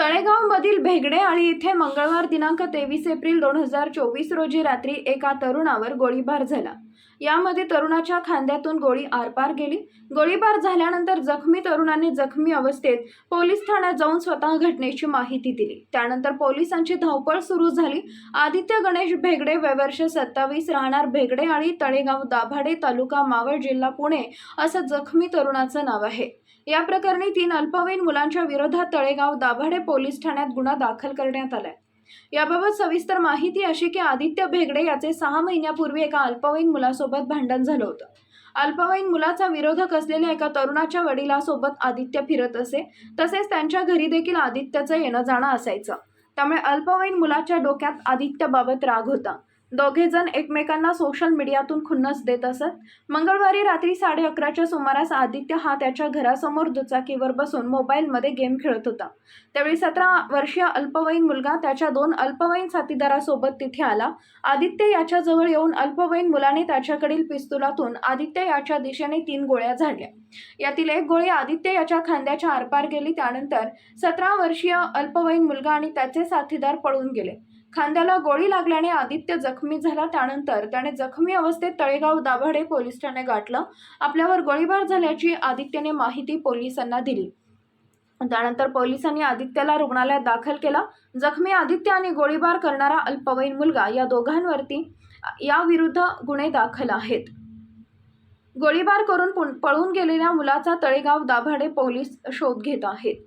तळेगावमधील भेगडे आळी इथे मंगळवार दिनांक तेवीस एप्रिल दोन हजार चोवीस रोजी रात्री एका तरुणावर गोळीबार झाला. यामध्ये तरुणाच्या खांद्यातून गोळी आरपार गेली. गोळीबार झाल्यानंतर जखमी तरुणाने जखमी अवस्थेत पोलीस ठाण्यात जाऊन स्वतः घटनेची माहिती दिली. त्यानंतर पोलिसांची धावपळ सुरू झाली. आदित्य गणेश भेगडे वयवर्ष सत्तावीस राहणार भेगडे आणि तळेगाव दाभाडे तालुका मावळ जिल्हा पुणे असं जखमी तरुणाचं नाव आहे. या प्रकरणी तीन अल्पवयीन मुलांच्या विरोधात तळेगाव दाभाडे पोलीस ठाण्यात गुन्हा दाखल करण्यात आलाय. याबाबत सविस्तर माहिती अशी की आदित्य भेगडे याचे सहा महिन्यापूर्वी एका अल्पवयीन मुलासोबत भांडण झालं होतं. अल्पवयीन मुलाचा विरोधक असलेल्या एका तरुणाच्या वडिलासोबत आदित्य फिरत असे तसेच त्यांच्या घरी देखील आदित्यचं येणं जाणं असायचं. त्यामुळे अल्पवयीन मुलाच्या डोक्यात आदित्यबाबत राग होता. दोघेजण एकमेकांना सोशल मीडियातून खुन्नस देत असत. मंगळवारी रात्री साडे अकराच्या सुमारास आदित्य हा त्याच्या घरासमोर दुचाकीवर बसून मोबाईलमध्ये गेम खेळत होता. त्यावेळी सतरा वर्षीय अल्पवयीन मुलगा त्याच्या दोन अल्पवयीन साथीदारासोबत तिथे आला. आदित्य याच्याजवळ येऊन अल्पवयीन मुलाने त्याच्याकडील पिस्तुलातून आदित्य याच्या दिशेने तीन गोळ्या झाडल्या. यातील एक गोळी आदित्य याच्या खांद्याच्या आरपार गेली त्यानंतर सतरा वर्षीय अल्पवयीन मुलगा आणि त्याचे साथीदार पळून गेले. खांद्याला गोळी लागल्याने आदित्य जखमी झाला. त्यानंतर त्याने जखमी अवस्थेत तळेगाव दाभाडे पोलीस ठाणे गाठलं. आपल्यावर गोळीबार झाल्याची आदित्यने माहिती पोलिसांना दिली. त्यानंतर पोलिसांनी आदित्यला रुग्णालयात दाखल केला. जखमी आदित्य आणि गोळीबार करणारा अल्पवयीन मुलगा या दोघांवरती याविरुद्ध गुन्हे दाखल आहेत. गोळीबार करून पळून गेलेल्या मुलाचा तळेगाव दाभाडे पोलीस शोध घेत आहेत.